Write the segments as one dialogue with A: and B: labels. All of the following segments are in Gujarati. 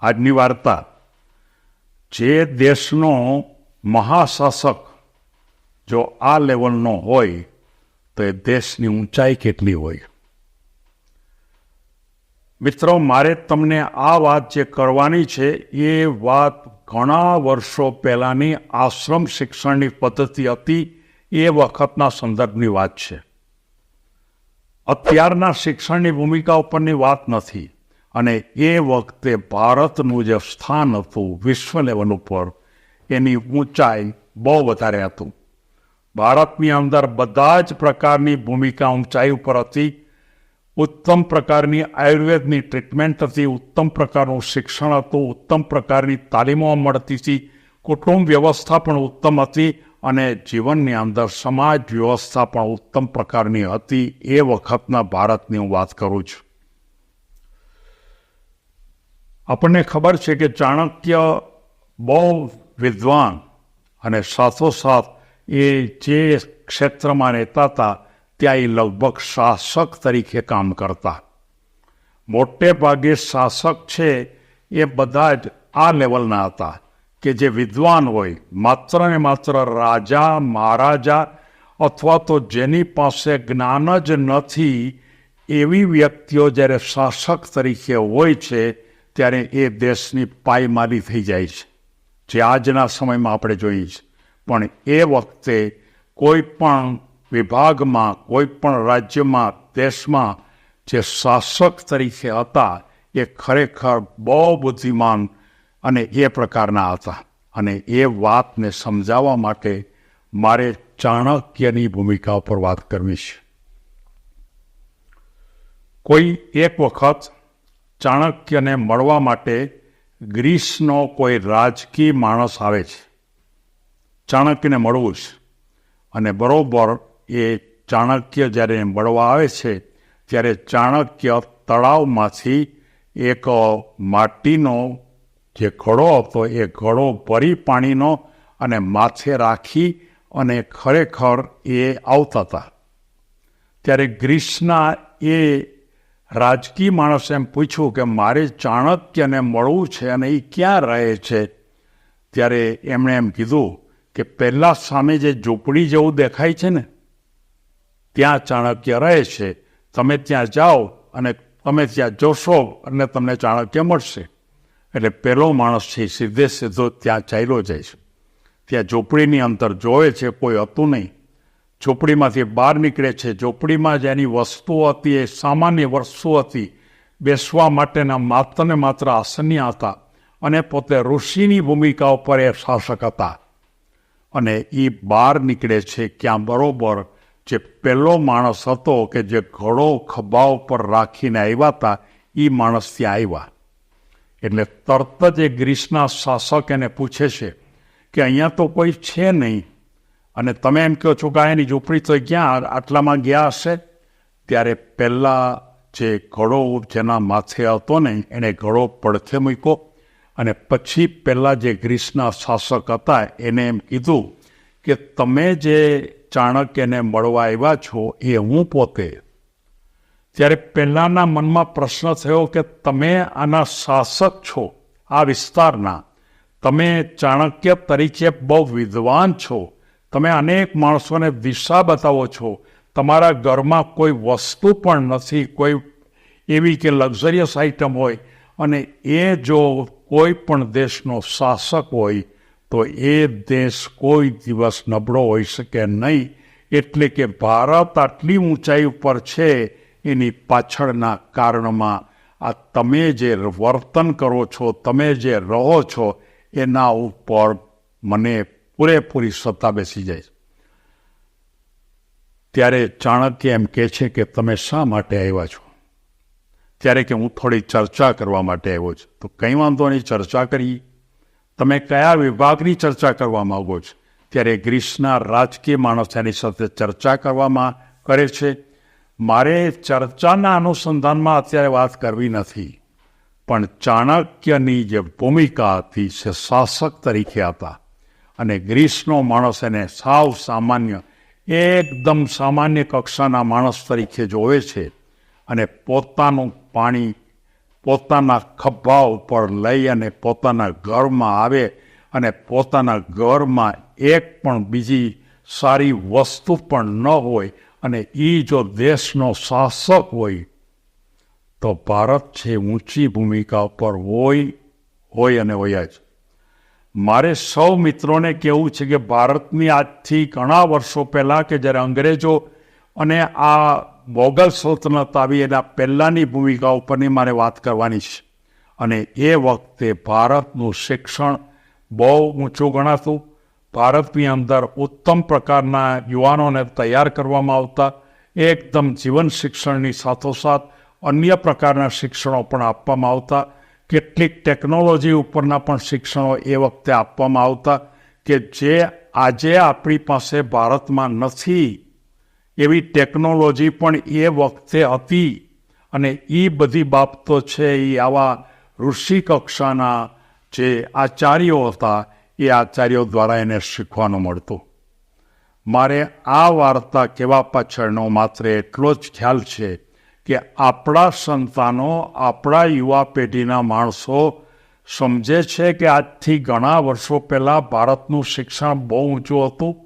A: આજની વાર્તા. જે દેશનો મહાશાસક જો આ લેવલનો હોય, તો એ દેશની ઊંચાઈ કેટલી હોય? મિત્રો, મારે તમને આ વાત જે કરવાની છે, એ વાત ઘણા વર્ષો પહેલાંની આશ્રમ શિક્ષણની પદ્ધતિ હતી, એ વખતના સંદર્ભની વાત છે. અત્યારના શિક્ષણની ભૂમિકા ઉપરની વાત નથી. અને એ વખતે ભારતનું જે સ્થાન હતું વિશ્વ લેવલ ઉપર, એની ઊંચાઈ બહુ વધારે હતું. ભારતની અંદર બધા જ પ્રકારની ભૂમિકા ઊંચાઈ ઉપર હતી. ઉત્તમ પ્રકારની આયુર્વેદની ટ્રીટમેન્ટ હતી, ઉત્તમ પ્રકારનું શિક્ષણ હતું, ઉત્તમ પ્રકારની તાલીમો મળતી હતી, કુટુંબ વ્યવસ્થા પણ ઉત્તમ હતી અને જીવનની અંદર સમાજ વ્યવસ્થા પણ ઉત્તમ પ્રકારની હતી. એ વખતના ભારતની હું વાત કરું છું. આપણને ખબર છે કે ચાણક્ય બહુ વિદ્વાન અને સાથોસાથ એ જે ક્ષેત્રમાં રહેતા હતા, ત્યાં એ લગભગ શાસક તરીકે કામ કરતા. મોટે ભાગે શાસક છે એ બધા જ આ લેવલના હતા કે જે વિદ્વાન હોય, માત્ર ને માત્ર રાજા, મહારાજા અથવા તો જેની પાસે જ્ઞાન જ નથી, એવી વ્યક્તિઓ જ્યારે શાસક તરીકે હોય છે ત્યારે એ દેશની પાયમાલી થઈ જાય છે, જે આજના સમયમાં આપણે જોઈએ છીએ પણ એ વખતે કોઈ પણ વિભાગમાં, કોઈ પણ રાજ્યમાં, દેશમાં જે શાસક તરીકે હતા, એ ખરેખર બહુ બુદ્ધિમાન અને એ પ્રકારના હતા. અને એ વાતને સમજાવવા માટે મારે ચાણક્યની ભૂમિકા ઉપર વાત કરવી છે. કોઈ એક વખત ચાણક્યને મળવા માટે ગ્રીસનો કોઈ રાજકીય માણસ આવે છે. ચાણક્યને મળવું છે. અને બરોબર એ ચાણક્ય જ્યારે મળવા આવે છે, ત્યારે ચાણક્ય તળાવમાંથી એક માટીનો જે ઘડો હતો, એ ઘડો ભરી પાણીનો અને માથે રાખી અને ખરેખર એ આવતા હતા. ત્યારે ગ્રીસના એ રાજકીય માણસે એમ પૂછ્યું કે મારે ચાણક્યને મળવું છે અને એ ક્યાં રહે છે? ત્યારે એમણે એમ કીધું કે પહેલાં સામે જે ઝૂંપડી જેવું દેખાય છે ને, ત્યાં ચાણક્ય રહે છે. તમે ત્યાં જાઓ અને તમે ત્યાં જોશો અને તમને ચાણક્ય મળશે. એટલે પહેલો માણસ છે સીધે સીધો ત્યાં ચાલ્યો જાય છે. ત્યાં ઝૂંપડીની અંદર જોવે છે કોઈ હતું નહીં. ઝૂંપડીમાંથી બહાર નીકળે છે. ઝૂંપડીમાં જેની વસ્તુ હતી, એ સામાન્ય વસ્તુ હતી. બેસવા માટેના માત્ર ને માત્ર આસન્યા હતા અને પોતે ઋષિની ભૂમિકા ઉપર એ શાસક હતા. અને એ બહાર નીકળે છે ક્યાં બરોબર જે પહેલો માણસ હતો કે જે ઘોડો ખભા ઉપર રાખીને આવ્યા હતા એ માણસ ત્યાં આવ્યા. એટલે તરત જ એ ગ્રીસના શાસક એને પૂછે છે કે અહીંયા તો કોઈ છે નહીં. અને તમે એમ કહો છો કે એની ઝૂંપડી તો ક્યાં આટલામાં ગયા હશે? ત્યારે પહેલાં જે ઘડો જેના માથે હતો ને, એણે ઘડો પડખે મૂક્યો અને પછી પહેલાં જે ગ્રીસના શાસક હતા, એને એમ કીધું કે તમે જે ચાણક્યને મળવા આવ્યા છો, એ હું પોતે. ત્યારે પહેલાંના મનમાં પ્રશ્ન થયો કે તમે આના શાસક છો, આ વિસ્તારના. તમે ચાણક્ય તરીકે બહુ વિદ્વાન છો. તમે અનેક માણસોને દિશા બતાવો છો. તમારા ઘરમાં કોઈ વસ્તુ પણ નથી, કોઈ એવી કે લક્ઝરિયસ આઇટમ હોય અને એ જો કોઈ પણ દેશનો શાસક હોય, તો એ દેશ કોઈ દિવસ નબળો હોઈ શકે નહીં. એટલે કે ભારત આટલી ઊંચાઈ ઉપર છે, એની પાછળના કારણમાં આ તમે જે વર્તન કરો છો, તમે જે રહો છો, એના ઉપર મને પૂરેપૂરી સત્તા બેસી જાય. ત્યારે ચાણક્ય એમ કહે છે કે તમે શા માટે આવ્યા છો? ત્યારે કે હું થોડી ચર્ચા કરવા માટે આવ્યો છું. તો કંઈ વાંધો નહીં, ચર્ચા કરી. તમે કયા વિભાગની ચર્ચા કરવા માગો છો? ત્યારે ગ્રીસના રાજકીય માણસ એની સાથે ચર્ચા કરવામાં કરે છે. મારે ચર્ચાના અનુસંધાનમાં અત્યારે વાત કરવી નથી. પણ ચાણક્યની જે ભૂમિકા હતી છે, શાસક તરીકે હતા. અને ગ્રીસનો માણસ એને સાવ સામાન્ય, એકદમ સામાન્ય કક્ષાના માણસ તરીકે જોવે છે અને પોતાનું પાણી, પોતાના ખભા ઉપર લઈ અને પોતાના ઘરમાં આવે અને પોતાના ઘરમાં એક પણ બીજી સારી વસ્તુ પણ ન હોય અને એ જો દેશનો શાસક હોય, તો ભારત છે ઊંચી ભૂમિકા ઉપર હોય હોય અને હોય જ. મારે સૌ મિત્રોને કહેવું છે કે ભારતની આજથી ઘણા વર્ષો પહેલાં કે જ્યારે અંગ્રેજો અને આ મોગલ સલ્તનત આવી એના પહેલાંની ભૂમિકા ઉપરની મારે વાત કરવાની છે. અને એ વખતે ભારતનું શિક્ષણ બહુ ઊંચું ગણાતું. ભારતની અંદર ઉત્તમ પ્રકારના યુવાનોને તૈયાર કરવામાં આવતા. એકદમ જીવન શિક્ષણની સાથોસાથ અન્ય પ્રકારના શિક્ષણો પણ આપવામાં આવતા. કેટલીક ટેકનોલોજી ઉપરના પણ શિક્ષણો એ વખતે આપવામાં આવતા કે જે આજે આપણી પાસે ભારતમાં નથી. એવી ટેકનોલોજી પણ એ વખતે હતી અને એ બધી બાબતો છે એ આવા ઋષિ કક્ષાના જે આચાર્યો હતા, એ આચાર્યો દ્વારા એને શીખવાનું મળતું. મારે આ વાર્તા કેવા પાછળનો માત્ર એટલો જ ખ્યાલ છે કે આપણા સંતાનો, આપણા યુવા પેઢીના માણસો સમજે છે કે આજથી ઘણા વર્ષો પહેલાં ભારતનું શિક્ષણ બહુ ઊંચું હતું.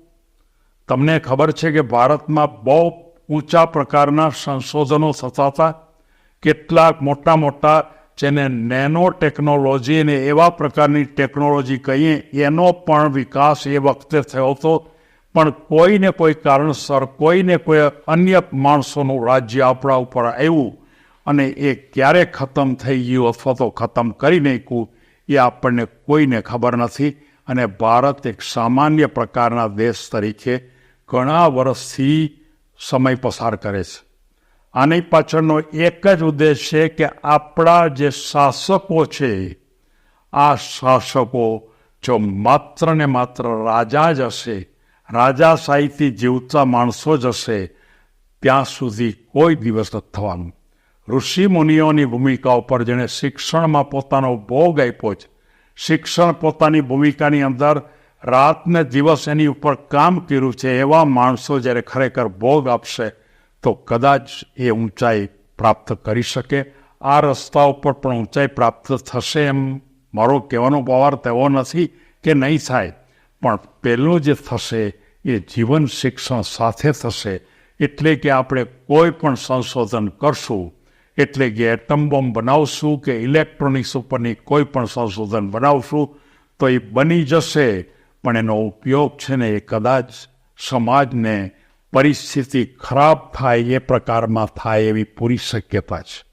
A: તમને ખબર છે કે ભારતમાં બહુ ઊંચા પ્રકારના સંશોધનો થતા હતા. કેટલાક મોટા મોટા જેને નેનો ટેકનોલોજી અને એવા પ્રકારની ટેકનોલોજી કહીએ, એનો પણ વિકાસ એ વખતે થયો હતો. પણ કોઈને કોઈ કારણસર, કોઈને કોઈ અન્ય માણસોનું રાજ્ય આપણા ઉપર આવ્યું અને એ ક્યારે ખતમ થઈ ગયું અથવા તો ખતમ કરી નાખ્યું, એ આપણને કોઈને ખબર નથી. અને ભારત એક સામાન્ય પ્રકારના દેશ તરીકે ઘણા વર્ષથી સમય પસાર કરે છે. આની પાછળનો એક જ ઉદ્દેશ છે કે આપણા જે શાસકો છે, આ શાસકો જો માત્ર ને માત્ર રાજા જ હશે રાજાશાહીથી જીવતા માણસો જ હશે, ત્યાં સુધી કોઈ દિવસ નથી થવાનું. ઋષિ મુનિઓની ભૂમિકા ઉપર જેણે શિક્ષણમાં પોતાનો ભોગ આપ્યો છે, શિક્ષણ પોતાની ભૂમિકાની અંદર રાત ને દિવસ એની ઉપર કામ કર્યું છે, એવા માણસો જ્યારે ખરેખર ભોગ આપશે, તો કદાચ એ ઊંચાઈ પ્રાપ્ત કરી શકે. આ રસ્તા ઉપર પણ ઊંચાઈ પ્રાપ્ત થશે એમ મારો કહેવાનો પવાર તેવો નથી કે નહીં થાય. પણ પહેલું જે થશે, એ જીવન શિક્ષણ સાથે થશે. એટલે કે આપણે કોઈ પણ સંશોધન કરશું, એટલે કે એટમ બોમ્બ બનાવશું કે ઇલેક્ટ્રોનિક્સ ઉપરની કોઈ પણ સંશોધન બનાવશું, તો એ બની જશે. પણ એનો ઉપયોગ છે ને એ કદાચ સમાજને પરિસ્થિતિ ખરાબ થાય એ પ્રકારમાં થાય એવી પૂરી શક્યતા છે.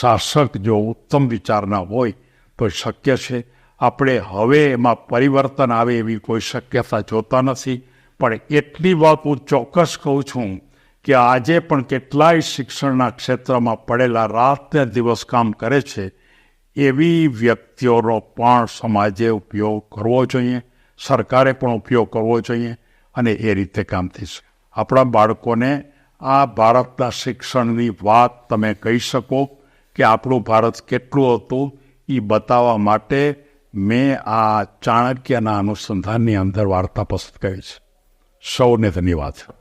A: શાસક જો ઉત્તમ વિચારના હોય, તો શક્ય છે. આપણે હવે એમાં પરિવર્તન આવે એવી કોઈ શક્યતા જોતા નથી. પણ એટલી વાત હું ચોક્કસ કહું છું કે આજે પણ કેટલાય શિક્ષણના ક્ષેત્રમાં પડેલા રાતને દિવસ કામ કરે છે, એવી વ્યક્તિઓનો પણ સમાજે ઉપયોગ કરવો જોઈએ, સરકારે પણ ઉપયોગ કરવો જોઈએ અને એ રીતે કામ થશે આપણા બાળકોને આ ભારતના શિક્ષણની વાત તમે કહી શકો કે આપણું ભારત કેટલું હતું એ બતાવવા માટે મેં આ ચાણક્યના અનુસંધાનની અંદર વાર્તા પસંદ કરી છે. સૌને ધન્યવાદ.